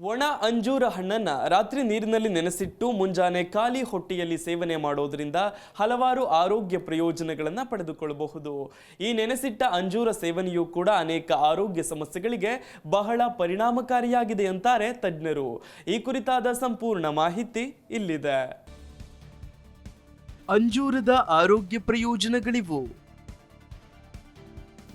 ಒಣ ಅಂಜೂರ ಹಣ್ಣನ್ನು ರಾತ್ರಿ ನೀರಿನಲ್ಲಿ ನೆನೆಸಿಟ್ಟು ಮುಂಜಾನೆ ಖಾಲಿ ಹೊಟ್ಟೆಯಲ್ಲಿ ಸೇವನೆ ಮಾಡೋದರಿಂದ ಹಲವಾರು ಆರೋಗ್ಯ ಪ್ರಯೋಜನಗಳನ್ನು ಪಡೆದುಕೊಳ್ಳಬಹುದು. ಈ ನೆನೆಸಿಟ್ಟ ಅಂಜೂರ ಸೇವನೆಯು ಕೂಡ ಅನೇಕ ಆರೋಗ್ಯ ಸಮಸ್ಯೆಗಳಿಗೆ ಬಹಳ ಪರಿಣಾಮಕಾರಿಯಾಗಿದೆ ಅಂತಾರೆ ತಜ್ಞರು. ಈ ಕುರಿತಾದ ಸಂಪೂರ್ಣ ಮಾಹಿತಿ ಇಲ್ಲಿದೆ. ಅಂಜೂರದ ಆರೋಗ್ಯ ಪ್ರಯೋಜನಗಳಿವು.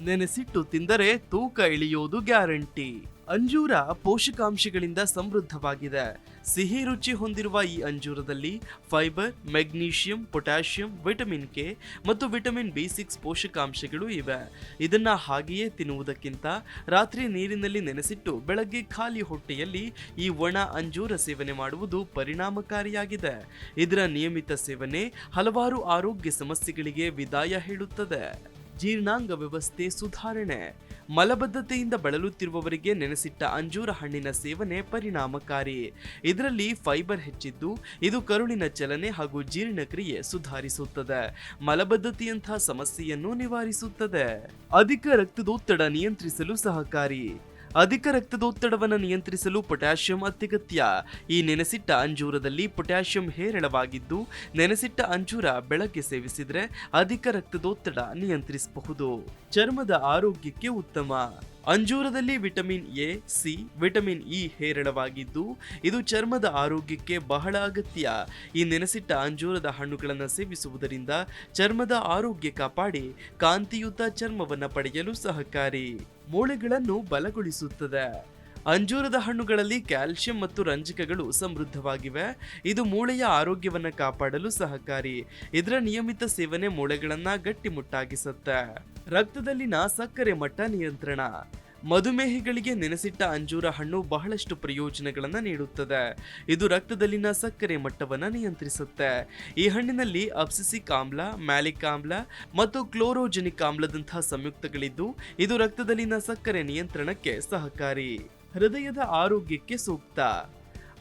ನೆನೆಸಿಟ್ಟು ತಿಂದರೆ ತೂಕ ಇಳಿಯೋದು ಗ್ಯಾರಂಟಿ. ಅಂಜೂರ ಪೋಷಕಾಂಶಗಳಿಂದ ಸಮೃದ್ಧವಾಗಿದೆ. ಸಿಹಿ ರುಚಿ ಹೊಂದಿರುವ ಈ ಅಂಜೂರದಲ್ಲಿ fibre, magnesium, potassium, vitamin K ಮತ್ತು ವಿಟಮಿನ್ ಬಿ ಸಿಕ್ಸ್ ಪೋಷಕಾಂಶಗಳು ಇವೆ. ಇದನ್ನು ಹಾಗೆಯೇ ತಿನ್ನುವುದಕ್ಕಿಂತ ರಾತ್ರಿ ನೀರಿನಲ್ಲಿ ನೆನೆಸಿಟ್ಟು ಬೆಳಗ್ಗೆ ಖಾಲಿ ಹೊಟ್ಟೆಯಲ್ಲಿ ಈ ಒಣ ಅಂಜೂರ ಸೇವನೆ ಮಾಡುವುದು ಪರಿಣಾಮಕಾರಿಯಾಗಿದೆ. ಇದರ ನಿಯಮಿತ ಸೇವನೆ ಹಲವಾರು ಆರೋಗ್ಯ ಸಮಸ್ಯೆಗಳಿಗೆ ವಿದಾಯ ಹೇಳುತ್ತದೆ. ಜೀರ್ಣಾಂಗ ವ್ಯವಸ್ಥೆ ಸುಧಾರಣೆ. ಮಲಬದ್ಧತೆಯಿಂದ ಬಳಲುತ್ತಿರುವವರಿಗೆ ನೆನೆಸಿಟ್ಟ ಅಂಜೂರ ಹಣ್ಣಿನ ಸೇವನೆ ಪರಿಣಾಮಕಾರಿ. ಇದರಲ್ಲಿ ಫೈಬರ್ ಹೆಚ್ಚಿದ್ದು, ಇದು ಕರುಳಿನ ಚಲನೆ ಹಾಗೂ ಜೀರ್ಣಕ್ರಿಯೆ ಸುಧಾರಿಸುತ್ತದೆ. ಮಲಬದ್ಧತೆಯಂತಹ ಸಮಸ್ಯೆಯನ್ನು ನಿವಾರಿಸುತ್ತದೆ. ಅಧಿಕ ರಕ್ತದೊತ್ತಡ ನಿಯಂತ್ರಿಸಲು ಸಹಕಾರಿ. ಅಧಿಕ ರಕ್ತದೊತ್ತಡವನ್ನು ನಿಯಂತ್ರಿಸಲು ಪೊಟ್ಯಾಷಿಯಂ ಅತ್ಯಗತ್ಯ. ಈ ನೆನೆಸಿಟ್ಟ ಅಂಜೂರದಲ್ಲಿ ಪೊಟ್ಯಾಷಿಯಂ ಹೇರಳವಾಗಿದ್ದು, ನೆನೆಸಿಟ್ಟ ಅಂಜೂರ ಬೆಳಗ್ಗೆ ಸೇವಿಸಿದರೆ ಅಧಿಕ ರಕ್ತದೊತ್ತಡ ನಿಯಂತ್ರಿಸಬಹುದು. ಚರ್ಮದ ಆರೋಗ್ಯಕ್ಕೆ ಉತ್ತಮ. ಅಂಜೂರದಲ್ಲಿ vitamin A, C, vitamin E ಹೇರಳವಾಗಿದ್ದು, ಇದು ಚರ್ಮದ ಆರೋಗ್ಯಕ್ಕೆ ಬಹಳ ಅಗತ್ಯ. ಈ ನೆನೆಸಿಟ್ಟ ಅಂಜೂರದ ಹಣ್ಣುಗಳನ್ನು ಸೇವಿಸುವುದರಿಂದ ಚರ್ಮದ ಆರೋಗ್ಯ ಕಾಪಾಡಿ, ಕಾಂತಿಯುತ ಚರ್ಮವನ್ನು ಪಡೆಯಲು ಸಹಕಾರಿ. ಮೂಳೆಗಳನ್ನು ಬಲಗೊಳಿಸುತ್ತದೆ. ಅಂಜೂರದ ಹಣ್ಣುಗಳಲ್ಲಿ ಕ್ಯಾಲ್ಸಿಯಂ ಮತ್ತು ರಂಜಕಗಳು ಸಮೃದ್ಧವಾಗಿವೆ. ಇದು ಮೂಳೆಯ ಆರೋಗ್ಯವನ್ನು ಕಾಪಾಡಲು ಸಹಕಾರಿ. ಇದರ ನಿಯಮಿತ ಸೇವನೆ ಮೂಳೆಗಳನ್ನು ಗಟ್ಟಿಮುಟ್ಟಾಗಿಸುತ್ತೆ. ರಕ್ತದಲ್ಲಿನ ಸಕ್ಕರೆ ಮಟ್ಟ ನಿಯಂತ್ರಣ. ಮಧುಮೇಹಿಗಳಿಗೆ ನೆನೆಸಿಟ್ಟ ಅಂಜೂರ ಹಣ್ಣು ಬಹಳಷ್ಟು ಪ್ರಯೋಜನಗಳನ್ನು ನೀಡುತ್ತದೆ. ಇದು ರಕ್ತದಲ್ಲಿನ ಸಕ್ಕರೆ ಮಟ್ಟವನ್ನು ನಿಯಂತ್ರಿಸುತ್ತೆ. ಈ ಹಣ್ಣಿನಲ್ಲಿ ಅಪ್ಸಿಸಿಕ್ ಆಮ್ಲ ಮ್ಯಾಲಿಕ್ ಆಮ್ಲ ಮತ್ತು ಕ್ಲೋರೋಜೆನಿಕ್ ಆಮ್ಲದಂತಹ ಸಂಯುಕ್ತಗಳಿದ್ದು, ಇದು ರಕ್ತದಲ್ಲಿನ ಸಕ್ಕರೆ ನಿಯಂತ್ರಣಕ್ಕೆ ಸಹಕಾರಿ. ಹೃದಯದ ಆರೋಗ್ಯಕ್ಕೆ ಸೂಕ್ತ.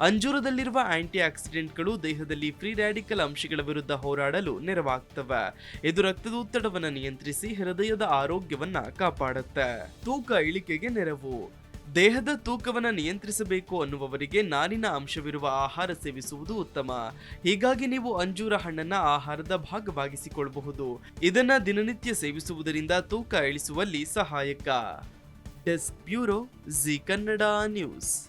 ಅಂಜೂರದಲ್ಲಿರುವ ಆಂಟಿ ಆಕ್ಸಿಡೆಂಟ್ಗಳು ದೇಹದಲ್ಲಿ ಫ್ರೀ ರ್ಯಾಡಿಕಲ್ ಅಂಶಗಳ ವಿರುದ್ಧ ಹೋರಾಡಲು ನೆರವಾಗ್ತವೆ. ಇದು ರಕ್ತದೊತ್ತಡವನ್ನು ನಿಯಂತ್ರಿಸಿ ಹೃದಯದ ಆರೋಗ್ಯವನ್ನ ಕಾಪಾಡುತ್ತೆ. ತೂಕ ಇಳಿಕೆಗೆ ನೆರವು. ದೇಹದ ತೂಕವನ್ನು ನಿಯಂತ್ರಿಸಬೇಕು ಅನ್ನುವವರಿಗೆ ನಾರಿನ ಅಂಶವಿರುವ ಆಹಾರ ಸೇವಿಸುವುದು ಉತ್ತಮ. ಹೀಗಾಗಿ ನೀವು ಅಂಜೂರ ಹಣ್ಣನ್ನ ಆಹಾರದ ಭಾಗವಾಗಿಸಿಕೊಳ್ಳಬಹುದು. ಇದನ್ನ ದಿನನಿತ್ಯ ಸೇವಿಸುವುದರಿಂದ ತೂಕ ಇಳಿಸುವಲ್ಲಿ ಸಹಾಯಕ. Desk bureau Zee Kannada news.